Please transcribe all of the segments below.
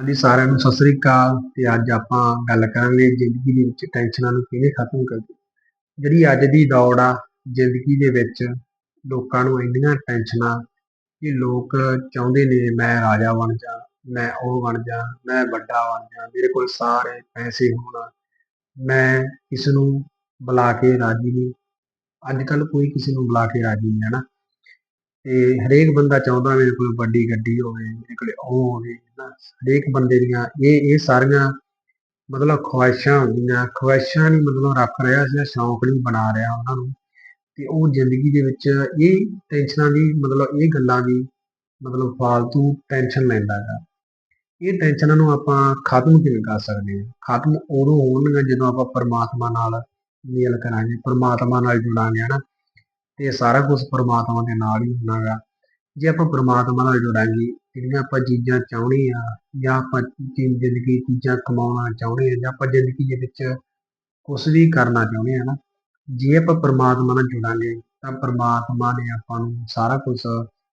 ਹਾਂਜੀ, ਸਾਰਿਆਂ ਨੂੰ ਸਤਿ ਸ੍ਰੀ ਅਕਾਲ ਤੇ ਅੱਜ ਆਪਾਂ ਗੱਲ ਕਰਾਂਗੇ ਜ਼ਿੰਦਗੀ ਦੇ ਵਿੱਚ ਟੈਨਸ਼ਨਾਂ ਨੂੰ ਕਿਵੇਂ ਖਤਮ ਕਰਦੇ ਜਿਹੜੀ ਅੱਜ ਦੀ ਦੌੜ ਆ, ਜ਼ਿੰਦਗੀ ਦੇ ਵਿੱਚ ਲੋਕਾਂ ਨੂੰ ਇੰਨੀਆਂ ਟੈਨਸ਼ਨਾਂ ਕਿ ਲੋਕ ਚਾਹੁੰਦੇ ਨੇ ਮੈਂ ਰਾਜਾ ਬਣ ਜਾ ਮੈਂ ਉਹ ਬਣ ਜਾ ਮੈਂ ਵੱਡਾ ਬਣ ਜਾ ਮੇਰੇ ਕੋਲ ਸਾਰੇ ਪੈਸੇ ਹੋਣ, ਮੈਂ ਕਿਸ ਨੂੰ ਬੁਲਾ ਕੇ ਰਾਜੀ ਨਹੀਂ। ਅੱਜ ਕੱਲ ਕੋਈ ਕਿਸੇ ਨੂੰ ਬੁਲਾ ਕੇ ਰਾਜੀ ਨਹੀਂ, ਹੈ ਨਾ? ਤੇ ਹਰੇਕ ਬੰਦਾ ਚਾਹੁੰਦਾ ਮੇਰੇ ਕੋਲ ਵੱਡੀ ਗੱਡੀ ਹੋਵੇ ਮੇਰੇ ਕੋਲ ਉਹ ਹੋਵੇ ਹਰੇਕ ਬੰਦੇ ਦੀਆਂ ਇਹ ਇਹ ਸਾਰੀਆਂ ਮਤਲਬ ਖੁਆਇਸ਼ਾਂ ਹੁੰਦੀਆਂ, ਖੁਆਇਸ਼ਾਂ ਨਹੀਂ ਮਤਲਬ ਰੱਖ ਰਿਹਾ ਸੀ ਸ਼ੌਂਕ ਨਹੀਂ ਬਣਾ ਰਿਹਾ ਉਹਨਾਂ ਨੂੰ, ਤੇ ਉਹ ਜ਼ਿੰਦਗੀ ਦੇ ਵਿੱਚ ਇਹ ਟੈਨਸ਼ਨਾਂ ਦੀ ਮਤਲਬ ਇਹ ਗੱਲਾਂ ਦੀ ਮਤਲਬ ਫਾਲਤੂ ਟੈਨਸ਼ਨ ਲੈਂਦਾ ਹੈ ਇਹ ਟੈਨਸ਼ਨਾਂ ਨੂੰ ਆਪਾਂ ਖਤਮ ਕਿਵੇਂ ਕਰ ਸਕਦੇ ਹਾਂ? ਖਤਮ ਉਦੋਂ ਹੋਣਗੀਆਂ ਜਦੋਂ ਆਪਾਂ ਪਰਮਾਤਮਾ ਨਾਲ ਮੇਲ ਕਰਾਂਗੇ, ਪਰਮਾਤਮਾ ਨਾਲ ਜੁੜਾਂਗੇ, ਹਨਾ? ਤੇ ਸਾਰਾ ਕੁਝ ਪਰਮਾਤਮਾ ਦੇ ਨਾਲ ਹੀ ਹੁੰਦਾ ਗਾ। ਜੇ ਆਪਾਂ ਪਰਮਾਤਮਾ ਨਾਲ ਜੁੜਾਂਗੇ, ਜਿਹੜੀਆਂ ਆਪਾਂ ਚੀਜ਼ਾਂ ਚਾਹੁੰਦੇ ਆ, ਜਾਂ ਆਪਾਂ ਜ਼ਿੰਦਗੀ ਚੀਜ਼ਾਂ ਕਮਾਉਣਾ ਚਾਹੁੰਦੇ ਆ, ਜਾਂ ਆਪਾਂ ਜ਼ਿੰਦਗੀ ਦੇ ਵਿੱਚ ਕੁਝ ਵੀ ਕਰਨਾ ਚਾਹੁੰਦੇ ਆ ਨਾ, ਜੇ ਆਪਾਂ ਪਰਮਾਤਮਾ ਨਾਲ ਜੁੜਾਂਗੇ, ਤਾਂ ਪਰਮਾਤਮਾ ਨੇ ਆਪਾਂ ਨੂੰ ਸਾਰਾ ਕੁਝ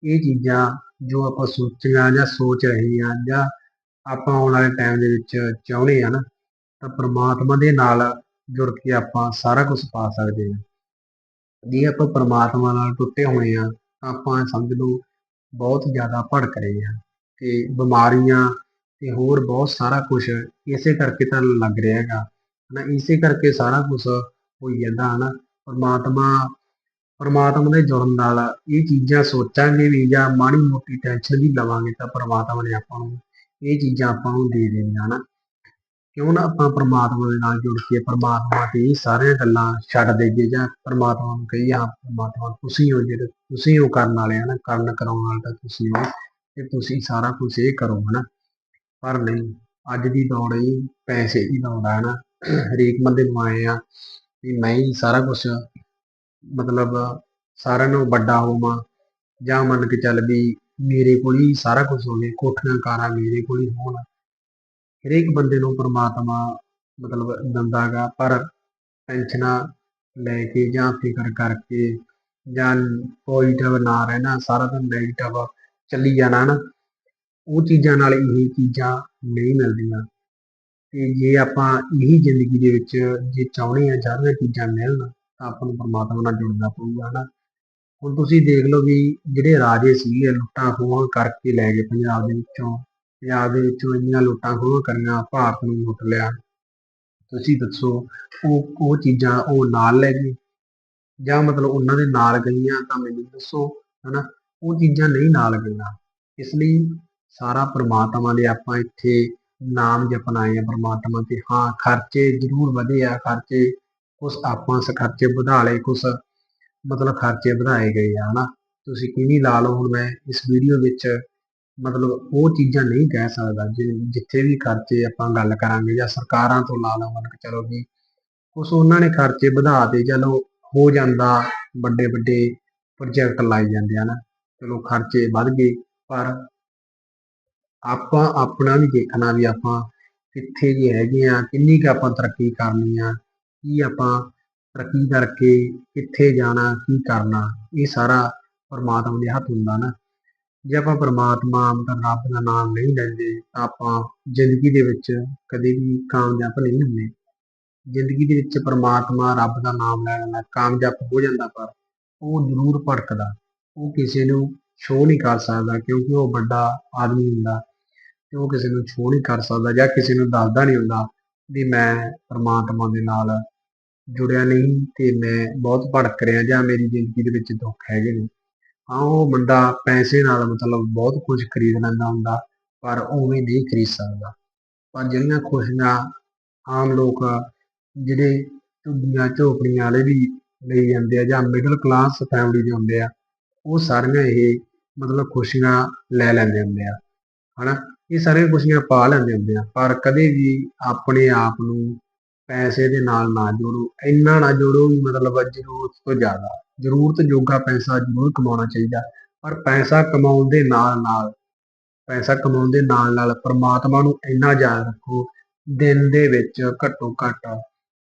ਇਹ ਚੀਜ਼ਾਂ ਜੋ ਆਪਾਂ ਸੋਚੀਆਂ ਜਾਂ ਸੋਚ ਰਹੇ ਆ, ਜਾਂ ਆਪਾਂ ਆਉਣ ਵਾਲੇ ਟਾਈਮ ਦੇ ਵਿੱਚ ਚਾਹੁੰਦੇ ਆ ਨਾ, ਤਾਂ ਪਰਮਾਤਮਾ ਦੇ ਨਾਲ ਜੁੜ ਕੇ ਆਪਾਂ ਸਾਰਾ ਕੁਝ ਪਾ ਸਕਦੇ ਹਾਂ ਜੇ ਆਪਾਂ ਪਰਮਾਤਮਾ ਨਾਲ ਟੁੱਟੇ ਹੋਏ ਆ ਤਾਂ ਆਪਾਂ ਸਮਝ ਲਓ ਬਹੁਤ ਜ਼ਿਆਦਾ ਭੜਕ ਰਹੇ ਆ ਤੇ ਬਿਮਾਰੀਆਂ ਤੇ ਹੋਰ ਬਹੁਤ ਸਾਰਾ ਕੁਝ ਇਸੇ ਕਰਕੇ ਤਾਂ ਲੱਗ ਰਿਹਾ ਹੈਗਾ। ਹਨਾ, ਇਸੇ ਕਰਕੇ ਸਾਰਾ ਕੁਝ ਹੋਈ ਜਾਂਦਾ, ਹਨਾ। ਪਰਮਾਤਮਾ ਪਰਮਾਤਮਾ ਦੇ ਜੁੜਨ ਨਾਲ ਇਹ ਚੀਜ਼ਾਂ ਸੋਚਾਂਗੇ ਵੀ ਜਾਂ ਮਾੜੀ ਮੋਟੀ ਟੈਨਸ਼ਨ ਵੀ ਲਵਾਂਗੇ ਤਾਂ ਪਰਮਾਤਮਾ ਨੇ ਆਪਾਂ ਨੂੰ ਇਹ ਚੀਜ਼ਾਂ ਆਪਾਂ ਨੂੰ ਦੇ ਦੇਣੀਆਂ, ਹਨਾ। ਕਿਉਂ ਨਾ ਆਪਾਂ ਪਰਮਾਤਮਾ ਦੇ ਨਾਲ ਜੁੜ ਕੇ ਪਰਮਾਤਮਾ ਤੇ ਇਹ ਸਾਰੀਆਂ ਗੱਲਾਂ ਛੱਡ ਦੇਈਏ ਜਾਂ ਪਰਮਾਤਮਾ ਨੂੰ ਕਹੀਏ, ਹਾਂ, ਪਰਮਾਤਮਾ ਤੁਸੀਂ ਹੋ ਜਿਹੜੇ, ਤੁਸੀਂ ਉਹ ਕਰਨ ਵਾਲੇ ਆ ਨਾ, ਕਰਨ ਕਰਾਉਣ ਵਾਲੇ ਤਾਂ ਤੁਸੀਂ ਹੋ ਤੇ ਤੁਸੀਂ ਸਾਰਾ ਕੁਝ ਇਹ ਕਰੋ, ਹਨਾ। ਪਰ ਨਹੀਂ, ਅੱਜ ਦੀ ਦੌੜ ਇਹ ਪੈਸੇ ਦੀ ਦੌੜ ਹੈ ਨਾ ਹਰੇਕ ਬੰਦੇ ਨੂੰ ਆਏ ਆ ਵੀ ਮੈਂ ਹੀ ਸਾਰਾ ਕੁਝ ਮਤਲਬ ਸਾਰਿਆਂ ਨੂੰ ਵੱਡਾ ਹੋਵਾਂ ਜਾਂ ਮੰਨ ਕੇ ਚੱਲ ਵੀ ਮੇਰੇ ਕੋਲ ਹੀ ਸਾਰਾ ਕੁਝ ਹੋਵੇ, ਕੋਠੀਆਂ ਕਾਰਾਂ ਮੇਰੇ ਕੋਲ ਹੀ ਹੋਣ। ਹਰੇਕ ਬੰਦੇ ਨੂੰ ਪਰਮਾਤਮਾ ਮਤਲਬ ਦਿੰਦਾ ਗਾ ਪਰ ਟੈਨਸ਼ਨਾਂ ਲੈ ਕੇ ਜਾਂ ਫਿਕਰ ਕਰਕੇ ਜਾਂ ਪੋਜ਼ਿਟਿਵ ਨਾ ਰਹਿਣਾ, ਸਾਰਾ ਦਿਨ ਨੈਗੇਟਿਵ ਚੱਲੀ ਜਾਣਾ ਨਾ, ਉਹ ਚੀਜ਼ਾਂ ਨਾਲ ਇਹ ਚੀਜ਼ਾਂ ਨਹੀਂ ਮਿਲਦੀਆਂ। ਤੇ ਜੇ ਆਪਾਂ ਇਹੀ ਜ਼ਿੰਦਗੀ ਦੇ ਵਿੱਚ ਜੇ ਚਾਹੁੰਦੇ ਆ ਸਾਰੀਆਂ ਚੀਜ਼ਾਂ ਮਿਲਣ, ਤਾਂ ਆਪਾਂ ਨੂੰ ਪਰਮਾਤਮਾ ਨਾਲ ਜੁੜਨਾ ਪਊਗਾ ਨਾ। ਹੁਣ ਤੁਸੀਂ ਦੇਖ ਲਓ ਵੀ ਜਿਹੜੇ ਰਾਜੇ ਸੀਗੇ ਲੁੱਟਾਂ ਖੋਹਾਂ ਕਰਕੇ ਲੈ ਗਏ ਪੰਜਾਬ ਦੇ ਵਿੱਚੋਂ। ਪੰਜਾਬ ਦੇ ਵਿੱਚੋਂ ਇੰਨੀਆਂ ਲੁੱਟਾਂ ਖੋਹਾਂ ਕਰੀਆਂ, ਭਾਰਤ ਨੂੰ ਲੁੱਟ ਲਿਆ। ਤੁਸੀਂ ਦੱਸੋ, ਉਹ ਉਹ ਚੀਜ਼ਾਂ ਉਹ ਨਾਲ ਲੈ ਗਏ ਜਾਂ ਮਤਲਬ ਉਹਨਾਂ ਦੇ ਨਾਲ ਗਈਆਂ, ਤਾਂ ਮੈਨੂੰ ਦੱਸੋ, ਹਨਾ? ਉਹ ਚੀਜ਼ਾਂ ਨਹੀਂ ਨਾਲ ਗਈਆਂ। ਇਸ ਲਈ ਸਾਰਾ ਪ੍ਰਮਾਤਮਾ ਦੇ ਆਪਾਂ ਇੱਥੇ ਨਾਮ ਜਪਣਾ ਹੈ ਪ੍ਰਮਾਤਮਾ ਤੇ। ਹਾਂ, ਖਰਚੇ ਜ਼ਰੂਰ ਵਧੇ ਆ, ਖਰਚੇ ਕੁਛ ਆਪਾਂ ਖਰਚੇ ਵਧਾ ਲਏ, ਕੁਛ ਮਤਲਬ ਖਰਚੇ ਵਧਾਏ ਗਏ ਆ, ਹਨਾ? ਤੁਸੀਂ ਕਿਵੇਂ ਲਾ ਲਓ ਹੁਣ ਮੈਂ ਇਸ ਵੀਡੀਓ ਵਿੱਚ ਮਤਲਬ ਉਹ ਚੀਜ਼ਾਂ ਨਹੀਂ ਕਹਿ ਸਕਦਾ, ਜਿ- ਜਿੱਥੇ ਵੀ ਖਰਚੇ ਆਪਾਂ ਗੱਲ ਕਰਾਂਗੇ ਜਾਂ ਸਰਕਾਰਾਂ ਤੋਂ ਲਾ ਲਓ ਮੰਨ ਕੇ ਚਲੋ ਵੀ ਕੁਛ ਉਹਨਾਂ ਨੇ ਖਰਚੇ ਵਧਾ ਤੇ ਚਲੋ ਹੋ ਜਾਂਦਾ ਵੱਡੇ ਵੱਡੇ ਪ੍ਰੋਜੈਕਟ ਲਾਏ ਜਾਂਦੇ ਆ ਨਾ, ਚਲੋ ਖਰਚੇ ਵੱਧ ਗਏ, ਪਰ ਆਪਾਂ ਆਪਣਾ ਵੀ ਦੇਖਣਾ ਵੀ ਆਪਾਂ ਕਿੱਥੇ ਜੇ ਹੈਗੇ ਆ, ਕਿੰਨੀ ਕੁ ਆਪਾਂ ਤਰੱਕੀ ਕਰਨੀ ਆ, ਕੀ ਆਪਾਂ ਤਰੱਕੀ ਕਰਕੇ ਕਿੱਥੇ ਜਾਣਾ, ਕੀ ਕਰਨਾ, ਇਹ ਸਾਰਾ ਪਰਮਾਤਮਾ ਦੇ ਹੱਥ ਹੁੰਦਾ ਨਾ। ਜੇ ਆਪਾਂ ਪਰਮਾਤਮਾ ਮਤਲਬ ਰੱਬ ਦਾ ਨਾਮ ਨਹੀਂ ਲੈਂਦੇ, ਤਾਂ ਆਪਾਂ ਜ਼ਿੰਦਗੀ ਦੇ ਵਿੱਚ ਕਦੇ ਵੀ ਕਾਮਯਾਬ ਨਹੀਂ ਹੁੰਦੇ। ਜ਼ਿੰਦਗੀ ਦੇ ਵਿੱਚ ਪਰਮਾਤਮਾ ਰੱਬ ਦਾ ਨਾਮ ਲੈ ਲੈਂਦਾ ਕਾਮਯਾਬ ਹੋ ਜਾਂਦਾ, ਪਰ ਉਹ ਜ਼ਰੂਰ ਭੜਕਦਾ ਉਹ ਕਿਸੇ ਨੂੰ ਸ਼ੋਅ ਨਹੀਂ ਕਰ ਸਕਦਾ, ਕਿਉਂਕਿ ਉਹ ਵੱਡਾ ਆਦਮੀ ਹੁੰਦਾ ਤੇ ਉਹ ਕਿਸੇ ਨੂੰ ਸ਼ੋਅ ਨਹੀਂ ਕਰ ਸਕਦਾ ਜਾਂ ਕਿਸੇ ਨੂੰ ਦੱਸਦਾ ਨਹੀਂ ਹੁੰਦਾ ਵੀ ਮੈਂ ਪਰਮਾਤਮਾ ਦੇ ਨਾਲ ਜੁੜਿਆ ਨਹੀਂ ਤੇ ਮੈਂ ਬਹੁਤ ਭੜਕ ਰਿਹਾ ਜਾਂ ਮੇਰੀ ਜ਼ਿੰਦਗੀ ਦੇ ਵਿੱਚ ਦੁੱਖ ਹੈਗੇ ਨੇ। ਹਾਂ, ਉਹ ਬੰਦਾ ਪੈਸੇ ਨਾਲ ਮਤਲਬ ਬਹੁਤ ਕੁਝ ਖਰੀਦ ਲੈਂਦਾ ਹੁੰਦਾ, ਪਰ ਉਵੇਂ ਨਹੀਂ ਖਰੀਦ ਸਕਦਾ। ਪਰ ਜਿਹੜੀਆਂ ਖੁਸ਼ੀਆਂ ਆਮ ਲੋਕ ਜਿਹੜੇ ਝੁੱਗੀਆਂ, ਝੋਪੜੀਆਂ ਵਾਲੇ ਵੀ ਲਈ ਜਾਂਦੇ ਆ ਜਾਂ ਮਿਡਲ ਕਲਾਸ ਫੈਮਿਲੀ ਦੇ ਹੁੰਦੇ ਆ, ਉਹ ਸਾਰੀਆਂ ਇਹ ਮਤਲਬ ਖੁਸ਼ੀਆਂ ਲੈ ਲੈਂਦੇ ਹੁੰਦੇ ਆ। ਹਨਾ? ਇਹ ਸਾਰੀਆਂ ਖੁਸ਼ੀਆਂ ਪਾ ਲੈਂਦੇ ਹੁੰਦੇ ਆ, ਪਰ ਕਦੇ ਵੀ ਆਪਣੇ ਆਪ ਨੂੰ ਪੈਸੇ ਦੇ ਨਾਲ ਨਾ ਜੋੜੋ। ਇੰਨਾ ਨਾ ਜੋੜੋ ਵੀ ਮਤਲਬ ਜ਼ਰੂਰਤ ਤੋਂ ਜ਼ਿਆਦਾ। ਜ਼ਰੂਰਤ ਜੋਗਾ ਪੈਸਾ ਜ਼ਰੂਰ ਕਮਾਉਣਾ ਚਾਹੀਦਾ। ਪਰ ਪੈਸਾ ਕਮਾਉਣ ਦੇ ਨਾਲ ਨਾਲ, ਪੈਸਾ ਕਮਾਉਣ ਦੇ ਨਾਲ ਨਾਲ ਪਰਮਾਤਮਾ ਨੂੰ ਇੰਨਾ ਯਾਦ ਰੱਖੋ, ਦਿਨ ਦੇ ਵਿੱਚ ਘੱਟੋ ਘੱਟ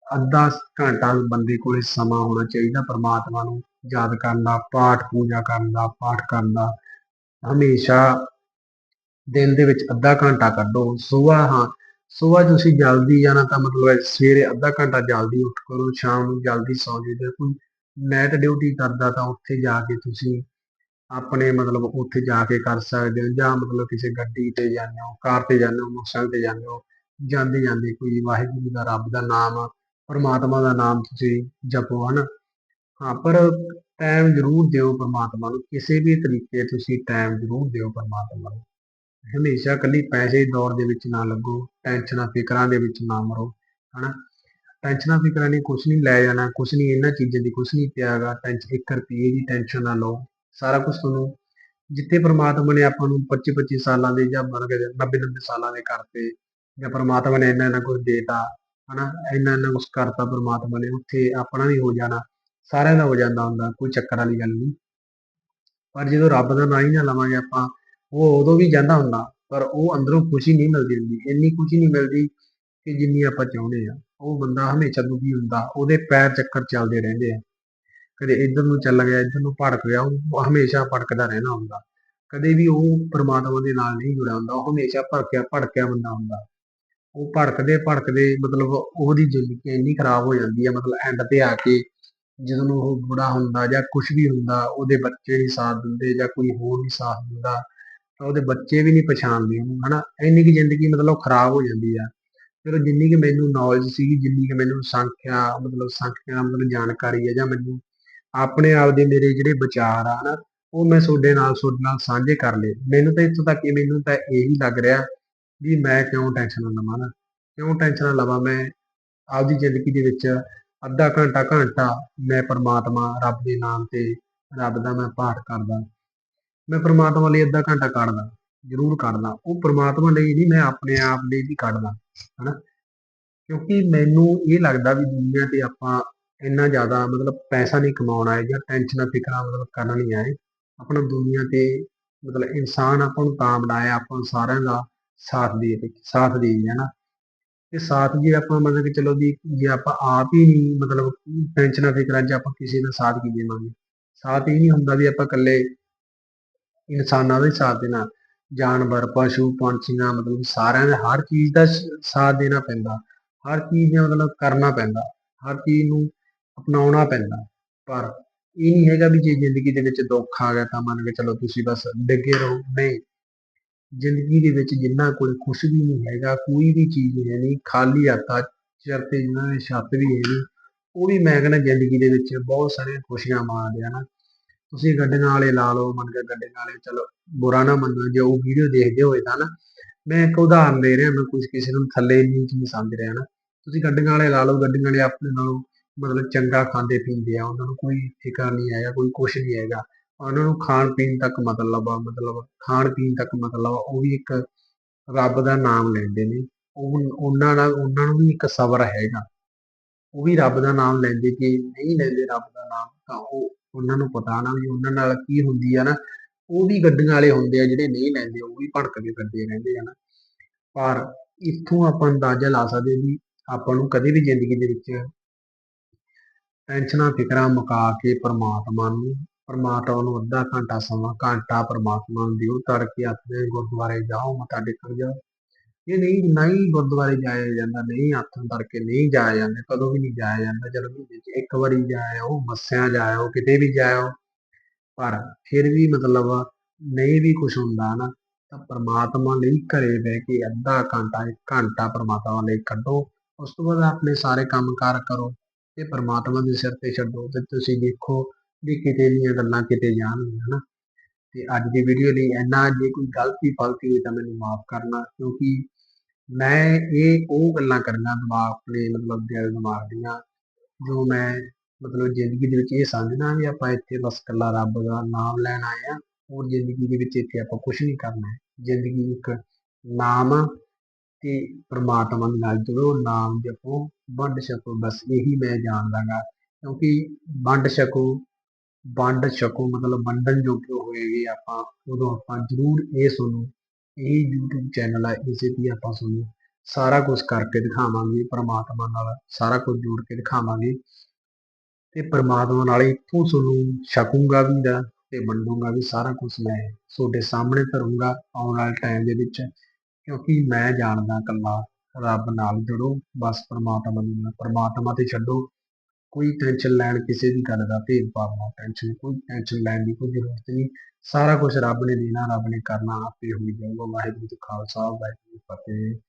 ਅੱਧਾ ਘੰਟਾ ਬੰਦੇ ਕੋਲੇ ਸਮਾਂ ਹੋਣਾ ਚਾਹੀਦਾ ਪਰਮਾਤਮਾ ਨੂੰ। ਯਾਦ ਕਰਨ ਦਾ, ਪਾਠ ਪੂਜਾ ਕਰਨ ਦਾ, ਪਾਠ ਕਰਨ ਦਾ। ਹਮੇਸ਼ਾ ਦਿਨ ਦੇ ਵਿੱਚ ਅੱਧਾ ਘੰਟਾ ਕੱਢੋ। ਸੁਬਾਹ ਹਾਂ ਸੁਬਾਹ ਤੁਸੀਂ ਜਲਦੀ ਜਾਣਾ ਤਾਂ ਮਤਲਬ ਹੈ ਸਵੇਰੇ ਅੱਧਾ ਘੰਟਾ ਜਲਦੀ ਉੱਠ ਕਰੋ, ਸ਼ਾਮ ਨੂੰ ਜਲਦੀ ਸੌ ਜਾਓ। ਜੇ ਕੋਈ ਨਾਈਟ ਡਿਊਟੀ ਕਰਦਾ ਤਾਂ ਉੱਥੇ ਜਾ ਕੇ ਤੁਸੀਂ ਆਪਣੇ ਮਤਲਬ ਉੱਥੇ ਜਾ ਕੇ ਕਰ ਸਕਦੇ ਹੋ ਜਾਂ ਮਤਲਬ ਕਿਸੇ ਗੱਡੀ ਤੇ ਜਾਂਦੇ ਹੋ, ਕਾਰ ਤੇ ਜਾਂਦੇ ਹੋ, ਮੋਟਰਸਾਈਕਲ ਤੇ ਜਾਂਦੇ ਹੋ, ਜਾਂਦੇ ਜਾਂਦੇ ਕੋਈ ਵਾਹਿਗੁਰੂ ਦਾ ਰੱਬ ਦਾ ਨਾਮ, ਪਰਮਾਤਮਾ ਦਾ ਨਾਮ ਤੁਸੀਂ ਜਪੋ, ਹਨਾ? ਹਾਂ, ਪਰ ਟਾਈਮ ਜ਼ਰੂਰ ਦਿਓ ਪਰਮਾਤਮਾ ਨੂੰ, ਕਿਸੇ ਵੀ ਤਰੀਕੇ ਤੁਸੀਂ ਟਾਈਮ ਜ਼ਰੂਰ ਦਿਓ ਪਰਮਾਤਮਾ ਨੂੰ। ਹਮੇਸ਼ਾ ਇਕੱਲੀ ਪੈਸੇ ਦੀ ਦੌੜ ਦੇ ਵਿੱਚ ਨਾ ਲੱਗੋ, ਟੈਨਸ਼ਨਾਂ ਫਿਕਰਾਂ ਦੇ ਵਿੱਚ ਨਾ ਮਰੋ, ਹਨਾ? ਟੈਨਸ਼ਨਾਂ ਫਿਕਰਾਂ ਨੇ ਕੁਛ ਨਹੀਂ ਲੈ ਜਾਣਾ, ਕੁਛ ਨਹੀਂ ਇਹਨਾਂ ਚੀਜ਼ਾਂ ਦੀ ਕੁਛ ਨਹੀਂ ਪਿਆਗਾ ਟੈਨਸ਼ਨ 1 ਰੁਪਏ ਦੀ ਟੈਨਸ਼ਨ ਨਾ ਲਓ, ਸਾਰਾ ਕੁਝ ਤੁਹਾਨੂੰ ਜਿੱਥੇ ਪ੍ਰਮਾਤਮਾ ਨੇ ਆਪਾਂ ਨੂੰ 25 25 ਸਾਲਾਂ ਦੇ ਜਾਂ ਮਨ ਕੇ 90 90 ਸਾਲਾਂ ਦੇ ਕਰਤੇ, ਜਾਂ ਪ੍ਰਮਾਤਮਾ ਨੇ ਇੰਨਾ ਇੰਨਾ ਕੁਝ ਦੇਤਾ, ਹਨਾ? ਇੰਨਾ ਇੰਨਾ ਕੁਝ ਕਰਤਾ ਪ੍ਰਮਾਤਮਾ ਨੇ, ਉੱਥੇ ਆਪਣਾ ਵੀ ਹੋ ਜਾਣਾ, ਸਾਰਿਆਂ ਦਾ ਹੋ ਜਾਂਦਾ ਹੁੰਦਾ, ਕੋਈ ਚੱਕਰ ਵਾਲੀ ਗੱਲ ਨਹੀਂ। ਪਰ ਜਦੋਂ ਰੱਬ ਦਾ ਨਾਂ ਹੀ ਨਾ ਲਵਾਂਗੇ ਆਪਾਂ ਉਹ ਉਦੋਂ ਵੀ ਜਾਂਦਾ ਹੁੰਦਾ, ਪਰ ਉਹ ਅੰਦਰੋਂ ਖੁਸ਼ੀ ਨਹੀਂ ਮਿਲਦੀ ਹੁੰਦੀ, ਇੰਨੀ ਖੁਸ਼ੀ ਨਹੀਂ ਮਿਲਦੀ ਕਿ ਜਿੰਨੀ ਆਪਾਂ ਚਾਹੁੰਦੇ ਆ ਉਹ ਬੰਦਾ ਹਮੇਸ਼ਾ ਦੁਖੀ ਹੁੰਦਾ, ਉਹਦੇ ਪੈਰ ਚੱਕਰ ਚੱਲਦੇ ਰਹਿੰਦੇ ਆ। ਕਦੇ ਇੱਧਰ ਨੂੰ ਚੱਲ ਗਿਆ, ਇੱਧਰ ਨੂੰ ਭੜਕ ਗਿਆ, ਉਹ ਹਮੇਸ਼ਾ ਭੜਕਦਾ ਰਹਿਣਾ ਹੁੰਦਾ। ਕਦੇ ਵੀ ਉਹ ਪ੍ਰਮਾਤਮਾ ਦੇ ਨਾਲ ਨਹੀਂ ਜੁੜਿਆ ਹੁੰਦਾ, ਉਹ ਹਮੇਸ਼ਾ ਭੜਕਿਆ ਭੜਕਿਆ ਬੰਦਾ ਹੁੰਦਾ। ਉਹ ਭੜਕਦੇ ਭੜਕਦੇ ਮਤਲਬ ਉਹਦੀ ਜ਼ਿੰਦਗੀ ਇੰਨੀ ਖਰਾਬ ਹੋ ਜਾਂਦੀ ਹੈ ਮਤਲਬ ਐਂਡ ਤੇ ਆ ਕੇ ਜਦੋਂ ਉਹ ਬੁੜਾ ਹੁੰਦਾ ਜਾਂ ਕੁਝ ਵੀ ਹੁੰਦਾ, ਉਹਦੇ ਬੱਚੇ ਨਹੀਂ ਸਾਥ ਦਿੰਦੇ ਜਾਂ ਕੋਈ ਹੋਰ ਨਹੀਂ ਸਾਥ ਦਿੰਦਾ ਤਾਂ ਉਹਦੇ ਬੱਚੇ ਵੀ ਨਹੀਂ ਪਛਾਣਦੇ ਉਹਨੂੰ, ਹਨਾ? ਇੰਨੀ ਕੀ ਜ਼ਿੰਦਗੀ ਮਤਲਬ ਖਰਾਬ ਹੋ ਜਾਂਦੀ ਆ। ਚਲੋ ਜਿੰਨੀ ਕਿ ਮੈਨੂੰ ਨੌਲੇਜ ਸੀਗੀ, ਜਿੰਨੀ ਕਿ ਮੈਨੂੰ ਸੰਖਿਆ, ਮਤਲਬ ਸੰਖਿਆ, ਮਤਲਬ ਜਾਣਕਾਰੀ ਹੈ ਜਾਂ ਮੈਨੂੰ ਆਪਣੇ ਆਪ ਦੇ ਮੇਰੇ ਜਿਹੜੇ ਵਿਚਾਰ ਆ ਨਾ ਉਹ ਮੈਂ ਤੁਹਾਡੇ ਨਾਲ ਤੁਹਾਡੇ ਨਾਲ ਸਾਂਝੇ ਕਰ ਲਏ। ਮੈਨੂੰ ਤਾਂ ਇੱਥੋਂ ਤੱਕ ਕਿ ਮੈਨੂੰ ਤਾਂ ਇਹੀ ਲੱਗ ਰਿਹਾ ਵੀ ਮੈਂ ਕਿਉਂ ਟੈਨਸ਼ਨ ਲਵਾਂ ਨਾ ਕਿਉਂ ਟੈਨਸ਼ਨ ਲਵਾਂ ਮੈਂ ਆਪਦੀ ਜ਼ਿੰਦਗੀ ਦੇ ਵਿੱਚ ਅੱਧਾ ਘੰਟਾ ਘੰਟਾ ਮੈਂ ਪਰਮਾਤਮਾ ਰੱਬ ਦੇ ਨਾਮ ਤੇ ਰੱਬ ਦਾ ਮੈਂ ਪਾਠ ਕਰਦਾ। ਮੈਂ ਪ੍ਰਮਾਤਮਾ ਲਈ ਅੱਧਾ ਘੰਟਾ ਕੱਢਦਾ, ਜ਼ਰੂਰ ਕੱਢਦਾ। ਉਹ ਪ੍ਰਮਾਤਮਾ ਲਈ ਨਹੀਂ, ਮੈਂ ਆਪਣੇ ਆਪ ਲਈ ਵੀ ਕੱਢਦਾ, ਹਨਾ? ਕਿਉਂਕਿ ਮੈਨੂੰ ਇਹ ਲੱਗਦਾ ਵੀ ਦੁਨੀਆ ਤੇ ਆਪਾਂ ਇੰਨਾ ਜ਼ਿਆਦਾ ਮਤਲਬ ਪੈਸਾ ਨਹੀਂ ਕਮਾਉਣਾ ਹੈ ਜਾਂ ਟੈਨਸ਼ਨਾਂ ਫਿਕਰਾਂ ਮਤਲਬ ਕਰਨ ਨਹੀਂ ਆਏ। ਆਪਣਾ ਦੁਨੀਆ ਤੇ ਮਤਲਬ ਇਨਸਾਨ ਆਪਾਂ ਨੂੰ ਤਾਂ ਬਣਾਇਆ, ਆਪਾਂ ਸਾਰਿਆਂ ਦਾ ਸਾਥ ਦੇ ਸਾਥ ਦੇ ਹਨਾ? ਤੇ ਸਾਥ ਜੇ ਆਪਾਂ ਮਤਲਬ ਕਿ ਚਲੋ ਵੀ ਜੇ ਆਪਾਂ ਆਪ ਹੀ ਨਹੀਂ ਮਤਲਬ ਟੈਨਸ਼ਨਾਂ ਫਿਕਰਾਂ 'ਚ ਆਪਾਂ ਕਿਸੇ ਦਾ ਸਾਥ ਕੀ ਦੇਵਾਂਗੇ? ਸਾਥ ਇਹ ਨਹੀਂ ਹੁੰਦਾ ਵੀ ਆਪਾਂ ਇਕੱਲੇ ਇਨਸਾਨਾਂ ਦਾ ਹੀ ਸਾਥ ਦੇਣਾ। ਜਾਨਵਰ, ਪਸ਼ੂ, ਪੰਛੀਆਂ, ਮਤਲਬ ਸਾਰਿਆਂ ਦਾ ਹਰ ਚੀਜ਼ ਦਾ ਸਾਥ ਦੇਣਾ ਪੈਂਦਾ। ਹਰ ਚੀਜ਼ ਦਾ ਮਤਲਬ ਕਰਨਾ ਪੈਂਦਾ। ਹਰ ਚੀਜ਼ ਨੂੰ ਅਪਣਾਉਣਾ ਪੈਂਦਾ। ਪਰ ਇਹ ਨਹੀਂ ਹੈਗਾ ਵੀ ਜੇ ਜ਼ਿੰਦਗੀ ਦੇ ਵਿੱਚ ਦੁੱਖ ਆ ਗਿਆ ਤਾਂ ਮੰਨ ਕੇ ਚਲੋ ਤੁਸੀਂ ਬਸ ਡਿੱਗੇ ਰਹੋ। ਨਹੀਂ। ਜ਼ਿੰਦਗੀ ਦੇ ਵਿੱਚ ਜਿੰਨਾ ਕੋਲ ਕੁਛ ਵੀ ਨਹੀਂ ਹੈਗਾ, ਕੋਈ ਵੀ ਚੀਜ਼ ਨਹੀਂ ਨਹੀਂ ਖਾਲੀ ਹੱਥਾਂ, ਚਿਰ ਤੇ ਜਿਨ੍ਹਾਂ ਦੇ ਛੱਤ ਵੀ ਹੈ ਨਹੀਂ ਉਹ ਵੀ ਮੈਂ ਕਹਿੰਦਾ ਜ਼ਿੰਦਗੀ ਦੇ ਵਿੱਚ ਬਹੁਤ ਸਾਰੀਆਂ ਖੁਸ਼ੀਆਂ ਮਾਣਦੇ ਆ ਨਾ। ਤੁਸੀਂ ਗੱਡੀਆਂ ਵਾਲੇ ਲਾ ਲਓ ਮੰਨ ਕੇ ਗੱਡੀਆਂ ਵਾਲੇ ਚਲੋ ਬੁਰਾ ਨਾ ਮੰਨੋ ਜੇ ਉਹ ਵੀਡੀਓ ਦੇਖਦੇ ਹੋਏ ਤਾਂ ਨਾ ਮੈਂ ਇੱਕ ਉਦਾਹਰਨ ਦੇ ਰਿਹਾ ਮੈਂ ਕੁਝ ਕਿਸੇ ਨੂੰ ਥੱਲੇ ਨੀਚ ਨਹੀਂ ਸਮਝ ਰਿਹਾ ਨਾ। ਤੁਸੀਂ ਗੱਡੀਆਂ ਵਾਲੇ ਲਾ ਲਓ ਗੱਡੀਆਂ ਵਾਲੇ ਆਪਣੇ ਨਾਲੋਂ ਮਤਲਬ ਚੰਗਾ ਖਾਂਦੇ ਪੀਂਦੇ ਆ ਉਹਨਾਂ ਨੂੰ ਕੋਈ ਫਿਕਰ ਨਹੀਂ ਹੈਗਾ ਕੋਈ ਕੁਛ ਨਹੀਂ ਹੈਗਾ। ਉਹਨਾਂ ਨੂੰ ਖਾਣ ਪੀਣ ਤੱਕ ਮਤਲਬ ਆ ਮਤਲਬ ਖਾਣ ਪੀਣ ਤੱਕ ਮਤਲਬ ਆ, ਉਹ ਵੀ ਇੱਕ ਰੱਬ ਦਾ ਨਾਮ ਲੈਂਦੇ ਨੇ। ਉਹ ਉਹਨਾਂ ਨਾਲ ਉਹਨਾਂ ਨੂੰ ਵੀ ਇੱਕ ਸਬਰ ਹੈਗਾ। ਉਹ ਵੀ ਰੱਬ ਦਾ ਨਾਮ ਲੈਂਦੇ ਕਿ ਨਹੀਂ ਲੈਂਦੇ ਰੱਬ ਦਾ ਨਾਮ ਤਾਂ ਉਹ ਉਹਨਾਂ ਨੂੰ ਪਤਾ ਨਾ ਵੀ ਉਹਨਾਂ ਨਾਲ ਕੀ ਹੁੰਦੀ ਆ ਨਾ, ਉਹ ਵੀ ਗੱਡੀਆਂ ਵਾਲੇ ਹੁੰਦੇ ਆ ਜਿਹੜੇ ਨਹੀਂ ਲੈਂਦੇ, ਉਹ ਵੀ ਭੜਕਦੇ ਫਿਰਦੇ ਰਹਿੰਦੇ ਆ ਨਾ। ਪਰ ਇੱਥੋਂ ਆਪਾਂ ਅੰਦਾਜ਼ਾ ਲਾ ਸਕਦੇ ਵੀ ਆਪਾਂ ਨੂੰ ਕਦੇ ਵੀ ਜ਼ਿੰਦਗੀ ਦੇ ਵਿੱਚ ਟੈਨਸ਼ਨਾਂ, ਫਿਕਰਾਂ ਮੁਕਾ ਕੇ ਪਰਮਾਤਮਾ ਨੂੰ ਪਰਮਾਤਮਾ ਨੂੰ ਅੱਧਾ ਘੰਟਾ ਸਮਾਂ ਘੰਟਾ ਪਰਮਾਤਮਾ ਨੂੰ ਦਿਓ, ਤੜਕੇ ਆਪਣੇ ਗੁਰਦੁਆਰੇ ਜਾਓ, ਮੱਥਾ ਟੇਕਣ ਜਾਓ। ਇਹ ਨਹੀਂ ਨਹੀਂ ਗੁਰਦੁਆਰੇ ਜਾਇਆ ਜਾਂਦਾ ਨਹੀਂ ਹੱਥ ਤੜਕੇ ਨਹੀਂ ਜਾਇਆ ਜਾਂਦਾ, ਕਦੋਂ ਵੀ ਨਹੀਂ ਜਾਇਆ ਜਾਂਦਾ ਚਲੋ ਮਹੀਨੇ 'ਚ ਇੱਕ ਵਾਰੀ ਜਾਇਓ ਮੱਸਿਆ ਜਾਇਓ ਕਿਤੇ ਵੀ ਜਾਇਓ ਪਰ ਫਿਰ ਵੀ ਮਤਲਬ ਨਹੀਂ ਵੀ ਕੁਝ ਹੁੰਦਾ ਨਾ, ਤਾਂ ਪਰਮਾਤਮਾ ਲਈ ਘਰੇ ਬਹਿ ਕੇ ਅੱਧਾ ਘੰਟਾ, ਇੱਕ ਘੰਟਾ ਪਰਮਾਤਮਾ ਲਈ ਕੱਢੋ, ਉਸ ਤੋਂ ਬਾਅਦ ਆਪਣੇ ਸਾਰੇ ਕੰਮਕਾਰ ਕਰੋ ਤੇ ਪਰਮਾਤਮਾ ਦੇ ਸਿਰ ਤੇ ਛੱਡੋ, ਤੇ ਤੁਸੀਂ ਦੇਖੋ ਵੀ ਕਿਤੇ ਦੀਆਂ ਗੱਲਾਂ ਕਿਤੇ ਜਾਣਗੀਆਂ ਹਨਾ ਤੇ ਅੱਜ ਦੀ ਵੀਡੀਓ ਲਈ ਇੰਨਾ ਜੇ ਕੋਈ ਗਲਤੀ ਫਲਤੀ ਹੋਈ ਤਾਂ ਮੈਨੂੰ ਮਾਫ ਕਰਨਾ, ਕਿਉਂਕਿ ਮੈਂ ਇਹ ਉਹ ਗੱਲਾਂ ਕਰਨਾ ਦਿਮਾਗ ਆਪਣੇ ਮਤਲਬ ਦਿਲ ਦਿਮਾਗ ਦੀਆਂ ਜੋ ਮੈਂ ਮਤਲਬ ਜ਼ਿੰਦਗੀ ਦੇ ਵਿੱਚ ਇਹ ਸਮਝਣਾ ਵੀ ਆਪਾਂ ਇੱਥੇ ਬਸ ਇਕੱਲਾ ਰੱਬ ਦਾ ਨਾਮ ਲੈਣ ਆਏ ਆ ਹੋਰ ਜ਼ਿੰਦਗੀ ਦੇ ਵਿੱਚ ਇੱਥੇ ਆਪਾਂ ਕੁਝ ਨਹੀਂ ਕਰਨਾ। ਜ਼ਿੰਦਗੀ ਇੱਕ ਨਾਮ ਤੇ ਪ੍ਰਮਾਤਮਾ ਦੇ ਨਾਲ ਜੁੜੋ, ਨਾਮ ਜਪੋ, ਵੰਡ ਛਕੋ, ਬਸ ਇਹੀ ਮੈਂ ਜਾਣਦਾਗਾ। ਕਿਉਂਕਿ ਵੰਡ ਛਕੋ ਵੰਡ ਛਕੋ ਮਤਲਬ ਵੰਡਣ ਜੋਗੇ ਹੋਏਗੇ ਆਪਾਂ, ਉਦੋਂ ਆਪਾਂ ਜ਼ਰੂਰ ਇਹ ਸੁਣੋ ਇਹ YouTube ਚੈਨਲ ਆ, ਇਸੇ ਤੇ ਆਪਾਂ ਸੁਣੋ ਸਾਰਾ ਕੁਝ ਕਰਕੇ ਦਿਖਾਵਾਂਗੇ, ਪ੍ਰਮਾਤਮਾ ਨਾਲ ਸਾਰਾ ਕੁਝ ਜੋੜ ਕੇ ਦਿਖਾਵਾਂਗੇ। ਤੇ ਪ੍ਰਮਾਤਮਾ ਨਾਲ ਇੱਥੋਂ ਤੁਹਾਨੂੰ ਛਕੂੰਗਾ ਵੀ ਦਾ ਤੇ ਵੰਡੂੰਗਾ ਵੀ ਸਾਰਾ ਕੁਝ ਮੈਂ ਤੁਹਾਡੇ ਸਾਹਮਣੇ ਧਰੂੰਗਾ ਆਉਣ ਵਾਲੇ ਟਾਈਮ ਦੇ ਵਿੱਚ, ਕਿਉਂਕਿ ਮੈਂ ਜਾਣਦਾ ਇਕੱਲਾ ਰੱਬ ਨਾਲ ਜੁੜੋ, ਬਸ ਪ੍ਰਮਾਤਮਾ ਨੂੰ ਪ੍ਰਮਾਤਮਾ ਤੇ ਛੱਡੋ। ਕੋਈ ਟੈਨਸ਼ਨ ਲੈਣ ਕਿਸੇ ਵੀ ਗੱਲ ਦਾ ਭੇਦਭਾਵ ਨਾ ਟੈਨਸ਼ਨ ਕੋਈ ਟੈਨਸ਼ਨ ਲੈਣ ਦੀ ਕੋਈ ਜ਼ਰੂਰਤ ਨਹੀਂ। ਸਾਰਾ ਕੁਝ ਰੱਬ ਨੇ ਦੇਣਾ, ਰੱਬ ਨੇ ਕਰਨਾ, ਆਪੇ ਹੋਈ ਜਾਊਗਾ, ਵਾਹਿਗੁਰੂ ਜੀ ਖਾਲਸਾ, ਵਾਹਿਗੁਰੂ ਜੀ ਫਤਿਹ।